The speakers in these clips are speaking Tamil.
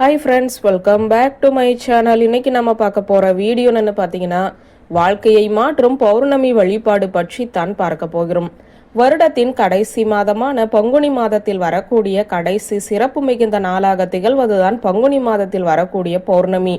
Hi friends welcome back to my channel இன்னைக்கு நம்ம பார்க்க போகிற வீடியோ பார்த்தீங்கன்னா வாழ்க்கையை மாற்றும் பௌர்ணமி வழிபாடு பற்றி தான் பார்க்க போகிறோம். வருடத்தின் கடைசி மாதமான பங்குனி மாதத்தில் வரக்கூடிய கடைசி சிறப்பு மிகுந்த நாளாக திகழ்வதுதான் பங்குனி மாதத்தில் வரக்கூடிய பௌர்ணமி.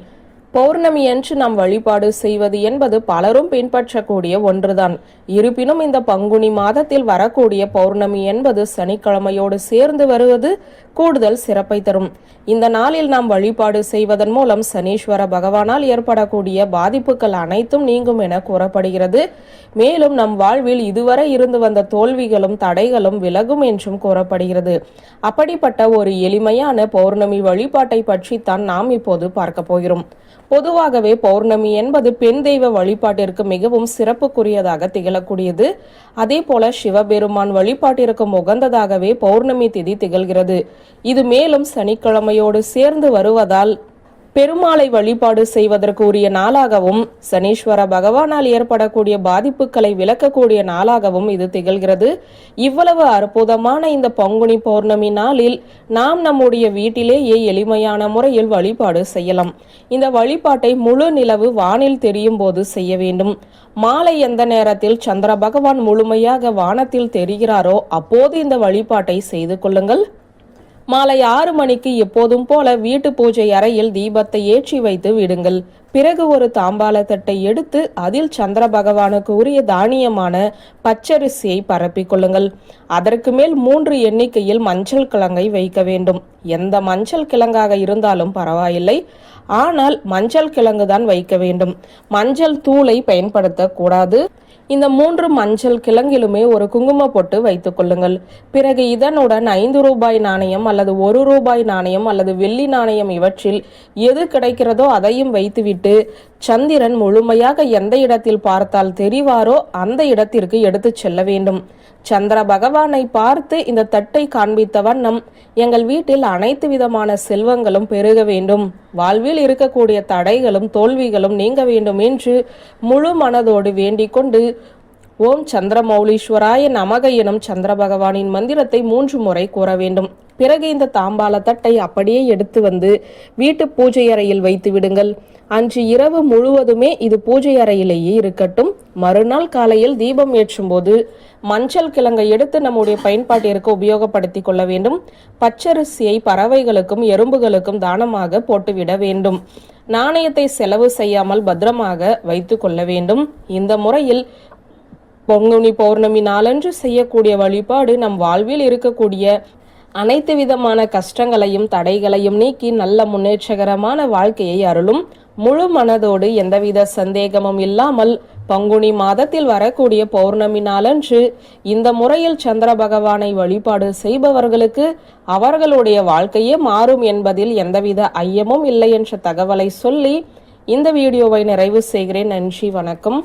பௌர்ணமி என்று நாம் வழிபாடு செய்வது என்பது பலரும் பின்பற்றக்கூடிய ஒன்றுதான். இருப்பினும் இந்த பங்குனி மாதத்தில் வரக்கூடிய பௌர்ணமி என்பது சனிக்கிழமையோடு சேர்ந்து வருவது கூடுதல் சிறப்பை தரும். இந்த நாளில் நாம் வழிபாடு செய்வதன் மூலம் சனீஸ்வர பகவானால் ஏற்படக்கூடிய பாதிப்புகள் அனைத்தும் நீங்கும் என கூறப்படுகிறது. மேலும் நம் வாழ்வில் இதுவரை இருந்து வந்த தோல்விகளும் தடைகளும் விலகும் என்றும் கூறப்படுகிறது. அப்படிப்பட்ட ஒரு எளிமையான பௌர்ணமி வழிபாட்டை பற்றி தான் நாம் இப்போது பார்க்க போகிறோம். பொதுவாகவே பௌர்ணமி என்பது பெண் தெய்வ வழிபாட்டிற்கு மிகவும் சிறப்புக்குரியதாக திகழக்கூடியது. அதே போல சிவபெருமான் வழிபாட்டிற்கு உகந்ததாகவே பௌர்ணமி திதி திகழ்கிறது. இது மேலும் சனிக்கிழமையோடு சேர்ந்து வருவதால் பெருமாளை வழிபாடு செய்வதற்கு உரிய நாளாகவும் சனீஸ்வர பகவானால் ஏற்படக்கூடிய பாதிப்புகளை விளக்கக்கூடிய நாளாகவும் இது திகழ்கிறது. இவ்வளவு அற்புதமான இந்த பங்குனி பௌர்ணமி நாளில் நாம் நம்முடைய வீட்டிலேயே எளிமையான முறையில் வழிபாடு செய்யலாம். இந்த வழிபாட்டை முழு நிலவு வானில் தெரியும் போது செய்ய வேண்டும். மாலை எந்த நேரத்தில் சந்திர பகவான் முழுமையாக வானத்தில் தெரிகிறாரோ அப்போது இந்த வழிபாட்டை செய்து கொள்ளுங்கள். மாலை ஆறு மணிக்கு எப்போதும் போல வீட்டு பூஜை அறையில் தீபத்தை ஏற்றி வைத்து விடுங்கள். பிறகு ஒரு தாம்பால தட்டை எடுத்து அதில் சந்திர பகவானுக்கு உரிய தானியமான பச்சரிசியை பரப்பிக் கொள்ளுங்கள். அதற்கு மேல் மூன்று எண்ணிக்கையில் மஞ்சள் கிழங்கை வைக்க வேண்டும். எந்த மஞ்சள் கிழங்காக இருந்தாலும் பரவாயில்லை. ஆனால் மஞ்சள் கிழங்கு தான் வைக்க வேண்டும். மஞ்சள் தூளை பயன்படுத்தக்கூடாது இந்த மூன்று மஞ்சள் கிழங்கிலுமே ஒரு குங்கும பொட்டு வைத்துக் கொள்ளுங்கள். பிறகு இதனுடன் ஐந்து ரூபாய் நாணயம் அல்லது ஒரு ரூபாய் நாணயம் அல்லது வெள்ளி நாணயம் இவற்றில் எது கிடைக்கிறதோ அதையும் வைத்துவிட்டு சந்திரன் முழுமையாக எந்த இடத்தில் பார்த்தால் தெரிவாரோ அந்த இடத்திற்கு எடுத்துச் செல்ல வேண்டும். சந்திர பகவானை பார்த்து இந்த தட்டை காண்பித்த வண்ணம் எங்கள் வீட்டில் அனைத்து விதமான செல்வங்களும் பெருக வேண்டும். வாழ்வில் இருக்கக்கூடிய தடைகளும் தோல்விகளும் நீங்க வேண்டும் என்று முழு மனதோடு வேண்டிக் கொண்டு ஓம் சந்திரமௌலீஸ்வராய நமக எனும் சந்திர பகவானின் மந்திரத்தை மூன்று முறை கூற வேண்டும். பிறகு இந்த தாம்பால தட்டை அப்படியே எடுத்து வந்து வீட்டு பூஜை அறையில் வைத்து விடுங்கள். அன்று இரவு முழுவதுமே இது பூஜை அறையிலேயே இருக்கட்டும். மறுநாள் காலையில் தீபம் ஏற்றும் போது மஞ்சள் கிழங்கை எடுத்து நம்முடைய பயன்பாட்டிற்கு உபயோகப்படுத்திக் கொள்ள வேண்டும். பச்சரிசியை பறவைகளுக்கும் எறும்புகளுக்கும் தானமாக போட்டுவிட வேண்டும். நாணயத்தை செலவு செய்யாமல் பத்திரமாக வைத்து கொள்ள வேண்டும். இந்த முறையில் பொங்குனி பௌர்ணமி நாளன்று செய்யக்கூடிய வழிபாடு நம் வாழ்வில் இருக்கக்கூடிய அனைத்து விதமான கஷ்டங்களையும் தடைகளையும் நீக்கி நல்ல முன்னேற்றகரமான வாழ்க்கையை அருளும் முழு மனதோடு எந்தவித சந்தேகமும் இல்லாமல் பங்குனி மாதத்தில் வரக்கூடிய பௌர்ணமி நாளன்று இந்த முறையில் சந்திர பகவானை வழிபாடு செய்பவர்களுக்கு அவர்களுடைய வாழ்க்கையே மாறும் என்பதில் எந்தவித ஐயமும் இல்லை என்ற தகவலை சொல்லி இந்த வீடியோவை நிறைவு செய்கிறேன். நன்றி வணக்கம்.